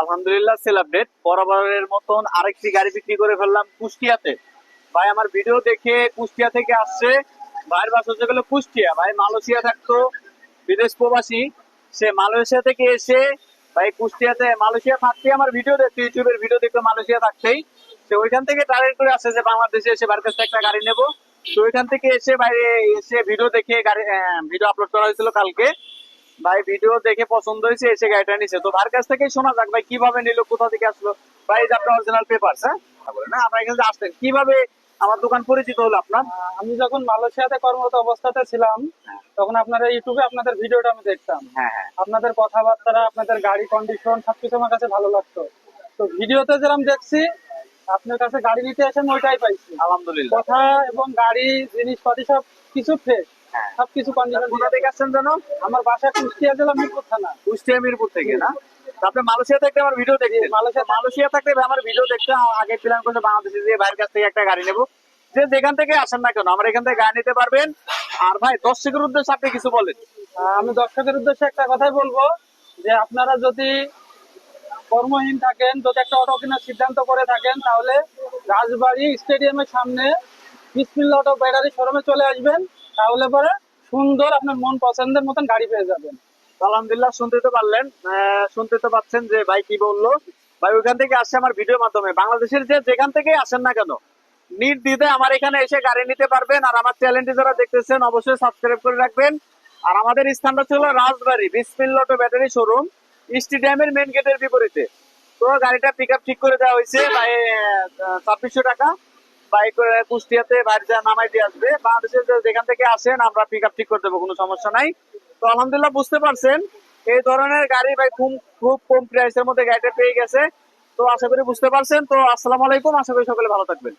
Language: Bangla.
আলহামদুলিল্লাহ সেল আপডেট বরাবরের মতন আরেকটি গাড়ি বিক্রি করে ফেললাম কুষ্টিয়াতে। ভাই, আমার ভিডিও দেখে কুষ্টিয়া থেকে আসছে। ভাইয়ের বাস হচ্ছে গেলো কুষ্টিয়া। ভাই, মালয়েশিয়া থাকতো, বিদেশ প্রবাসী। সে মালয়েশিয়া থেকে এসে, ভাই, কুষ্টিয়াতে, মালয়েশিয়া থাকতে আমার ভিডিও দেখতো ইউটিউবের ভিডিও দেখতো মালয়েশিয়া থাকতেই। সে ওইখান থেকে টার্গেট করে আসছে যে বাংলাদেশে এসে ভাইয়ের কাছে একটা গাড়ি নেব। তো ওইখান থেকে এসে বাইরে এসে ভিডিও দেখে গাড়ি ভিডিও আপলোড করা হয়েছিল কালকে। ভাই ভিডিও দেখে পছন্দ হয়েছে এসে গাড়িটা নিছে। তো ভার কাছ থেকে শোনা যাক ভাই কীভাবে নিল কোথা থেকে আসলো। ভাই এই যে আপনার অরিজিনাল পেপার হ্যাঁ? না আপনার এখানে যে আসলেন কীভাবে আমার দোকান পরিচিত হলো আপনার? আমি যখন মালয়েশিয়াতে কর্মরত অবস্থাতে ছিলাম তখন আপনারা ইউটিউবে আপনাদের ভিডিওটা আমি দেখতাম। হ্যাঁ হ্যাঁ। আপনাদের কথাবার্তা আপনাদের গাড়ি কন্ডিশন সবকিছু আমার কাছে ভালো লাগতো। তো ভিডিওতে যেরকম দেখছি আপনার কাছে গাড়ি নিতে আসেন ওইটাই পাইছি। আলহামদুলিল্লাহ। কথা এবং গাড়ি জিনিসপাতি সব কিছু ফ্রেশ হ্যাঁ। সবকিছু কন্ডিশন কোথা থেকে আসছেন জানো? আমার বাসা কুষ্টিয়া জেলা মিরপুর থানা। কুষ্টিয়া মিরপুর থেকে না? আপনি মালয়েশিয়া আমার ভিডিও দেখতেন মালয়েশিয়া মালয়েশিয়া থাকতে আমার ভিডিও দেখতে আগে প্ল্যান করছে বাংলাদেশে যে ভাইয়ের কাছ থেকে একটা গাড়ি নেব। যে যেখান থেকে আসেন না কেন আমার এখান থেকে গাড়ি নিতে পারবেন। আর ভাই দর্শকের উদ্দেশ্যে আপনি কিছু বলেন। আমি দর্শকের উদ্দেশ্যে একটা কথাই বলব যে আপনারা যদি কর্মহীন থাকেন যদি একটা অটো কেনার সিদ্ধান্ত করে থাকেন তাহলে রাজবাড়ি স্টেডিয়ামের সামনে বিসমিল্লা অটো ব্যাটারি শোরুমে চলে আসবেন। তাহলে পরে সুন্দর আপনার মন পছন্দের মতন গাড়ি পেয়ে যাবেন। আলহামদুলিল্লাহ, শুনতে তো পারলেন। শুনতে তো পাচ্ছেন যে ভাই কি বলল। ভাই, ওইখান থেকে আসছে আমার ভিডিওর মাধ্যমে। বাংলাদেশের যে যেখান থেকে আসেন না কেন নির্দ্বিধে আমার এখানে এসে গাড়ি নিতে পারবেন। আর আমার চ্যানেলটি যারা দেখতেছেন, অবশ্যই সাবস্ক্রাইব করে রাখবেন। আর আমাদের স্থানটা ছিল Rajbari, Bismil auto battery showroom, স্টেডিয়ামের মেন গেটের বিপরীতে। তো গাড়িটা পিক ঠিক করে দেওয়া হয়েছে। ভাই ছাব্বিশশো টাকা। বাইক কুষ্টিয়াতে বাড়িতে নামাই আসবে। বাংলাদেশের যেখান থেকে আসেন, আমরা পিক আপ ঠিক করে দেবো, কোনো সমস্যা নাই। তো আলহামদুলিল্লাহ বুঝতে পারছেন, এই ধরনের গাড়ি ভাই খুব খুব কম প্রাইসের মধ্যে গাড়িটা পেয়ে গেছে। তো আশা করি বুঝতে পারছেন। তো আসসালামু আলাইকুম, আশা করি সকলে ভালো থাকবেন।